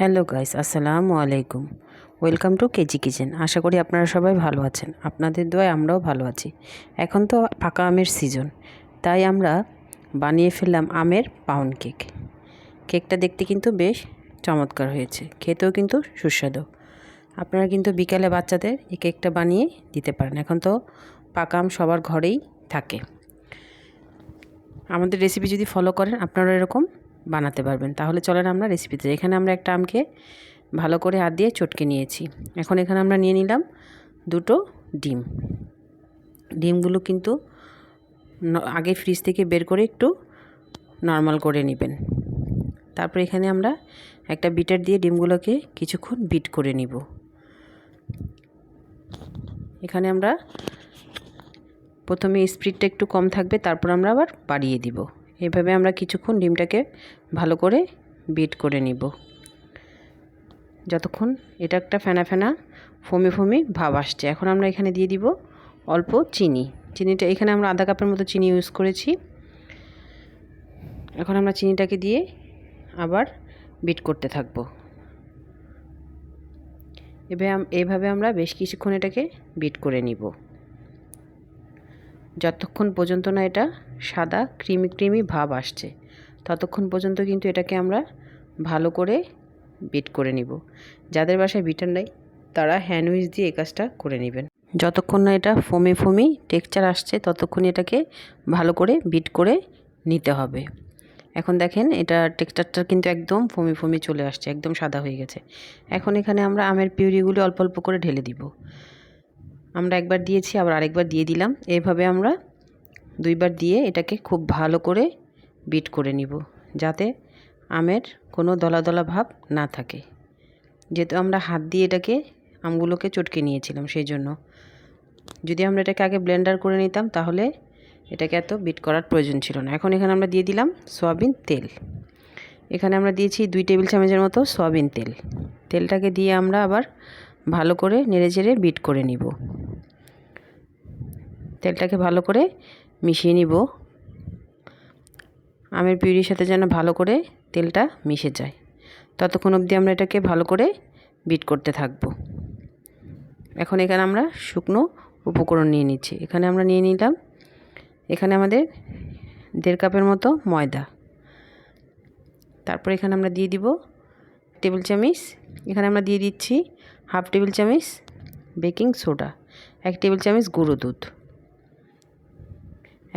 Hello guys, আসসালামু আলাইকুম। Welcome to KG Kitchen. আশা করি আপনারা সবাই ভালো আছেন। আপনাদের দোয়ায় আমরাও ভালো আছি। এখন তো পাকা আমের সিজন তাই আমরা বানিয়ে ফেললাম আমের পাউন্ড কেক কেকটা দেখতে কিন্তু বেশ চমৎকার হয়েছে। খেতেও কিন্তু সুস্বাদু। আপনারা কিন্তু বিকালে বাচ্চাদের এই কেকটা বানিয়ে দিতে পারেন। এখন তো পাকা আম সবার ঘরেই থাকে। আমাদের রেসিপি যদি ফলো করেন আপনারা এরকম বানাতে পারবেন। তাহলে চলেন আমরা রেসিপিতে এখানে আমরা একটা আমকে ভালো করে হাত দিয়ে চটকে নিয়েছি। এখন এখানে আমরা নিয়ে নিলাম দুটো ডিম। ডিমগুলো কিন্তু আগে ফ্রিজ থেকে বের করে একটু নর্মাল করে নেবেন। তারপর এখানে আমরা একটা বিটার দিয়ে ডিমগুলোকে কিছুক্ষণ বিট করে নিব। এখানে আমরা প্রথমে স্পিডটা একটু কম থাকবে, তারপর আমরা আবার বাড়িয়ে দিব। এভাবে আমরা কিছুক্ষণ ডিমটাকে ভালো করে বিট করে নিব। যতক্ষণ এটা একটা ফেনা ফেনা, ফমি ফমি ভাব আসছে। এখন আমরা এখানে দিয়ে দিব অল্প চিনি। চিনিটা এখানে আমরা আধা কাপের মতো চিনি ইউজ করেছি। এখন আমরা চিনিটাকে দিয়ে আবার বিট করতে থাকব। এভাবে আমরা বেশ কিছুক্ষণ এটাকে বিট করে নিব। যতক্ষণ পর্যন্ত না এটা সাদা, ক্রিমি ক্রিমি ভাব আসছে, ততক্ষণ পর্যন্ত কিন্তু এটাকে আমরা ভালো করে বিট করে নিব। যাদের বাসায় বিটার নেই, তারা হ্যান্ড উইচ দিয়ে এই কাজটা করে নেবেন। যতক্ষণ না এটা ফমি ফমি টেক্সচার আসছে ততক্ষণ এটাকে ভালো করে বিট করে নিতে হবে। এখন দেখেন এটা টেক্সচারটা কিন্তু একদম ফমি ফমি চলে আসছে, একদম সাদা হয়ে গেছে। এখন এখানে আমরা আমের পিউরিগুলো অল্প অল্প করে ঢেলে দিব। আমরা একবার দিয়েছি, আবার আরেকবার দিয়ে দিলাম। এইভাবে আমরা দুইবার দিয়ে এটাকে খুব ভালো করে বিট করে নিব, যাতে আমের কোনো দলা দলা ভাব না থাকে। যেহেতু আমরা হাত দিয়ে এটাকে আমগুলোকে চটকে নিয়েছিলাম, সেই জন্য। যদি আমরা এটাকে আগে ব্লেন্ডার করে নিতাম, তাহলে এটাকে এত বিট করার প্রয়োজন ছিল না। এখন এখানে আমরা দিয়ে দিলাম সয়াবিন তেল। এখানে আমরা দিয়েছি দুই টেবিল চামচের মতো সয়াবিন তেল। তেলটাকে দিয়ে আমরা আবার ভালো করে নেড়ে চেড়ে বিট করে নিব। তেলটাকে ভালো করে মিশিয়ে নিব। আমের পিউরির সাথে যেন ভালো করে তেলটা মিশে যায়। ততক্ষণ অবধি আমরা এটাকে ভালো করে বিট করতে থাকব। এখন এখানে আমরা শুকনো উপকরণ নিয়ে নিচ্ছি। এখানে আমরা নিয়ে নিলাম, এখানে আমাদের দেড় কাপের মতো ময়দা। তারপর এখানে আমরা দিয়ে দিব টেবিল চামিচ। এখানে আমরা দিয়ে দিচ্ছি হাফ টেবিল চামিচ বেকিং সোডা, এক টেবিল চামিচ গুঁড়ো দুধ,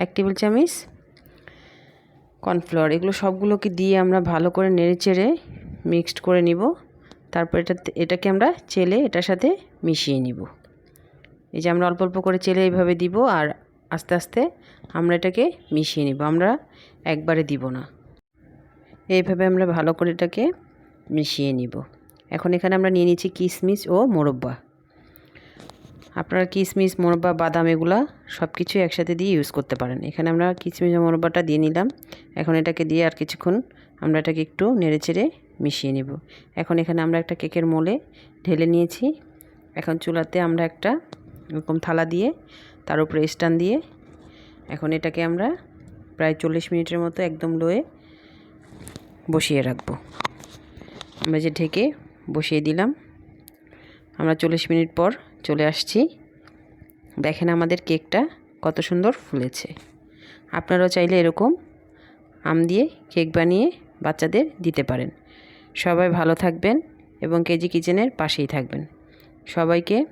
এক টেবিল চামিচ কর্নফ্লাওয়ার। এগুলো সবগুলোকে দিয়ে আমরা ভালো করে নেড়ে চেড়ে মিক্সড করে নিব। তারপর এটা এটাকে আমরা চেলে এটার সাথে মিশিয়ে নিব। এই যে আমরা অল্প অল্প করে চেলে এইভাবে দিব আর আস্তে আস্তে আমরা এটাকে মিশিয়ে নিব। আমরা একবারে দিব না। এইভাবে আমরা ভালো করে এটাকে মিশিয়ে নিব। এখন এখানে আমরা নিয়ে নিচ্ছি কিশমিশ ও মোরব্বা। আপনারা কিশমিশ মোরব্বা, বাদাম এগুলা সব কিছু একসাথে দিয়ে ইউজ করতে পারেন। এখানে আমরা কিশমিশ মোরব্বাটা দিয়ে নিলাম। এখন এটাকে দিয়ে আর কিছুক্ষণ আমরা এটাকে একটু নেড়ে চেড়ে মিশিয়ে নেব। এখন এখানে আমরা একটা কেকের মোলে ঢেলে নিয়েছি। এখন চুলাতে আমরা একটা এরকম থালা দিয়ে, তার উপরে স্ট্যান্ড দিয়ে এখন এটাকে আমরা প্রায় চল্লিশ মিনিটের মতো একদম লোয়ে বসিয়ে রাখব। আমরা যে ঢেকে বসিয়ে দিলাম। আমরা চল্লিশ মিনিট পর চলে আসছি। দেখেন আমাদের কেকটা কত সুন্দর ফুলেছে। আপনারাও চাইলে এরকম আম দিয়ে কেক বানিয়ে বাচ্চাদের দিতে পারেন। সবাই ভালো থাকবেন এবং কেজি কিচেনের পাশেই থাকবেন। সবাইকে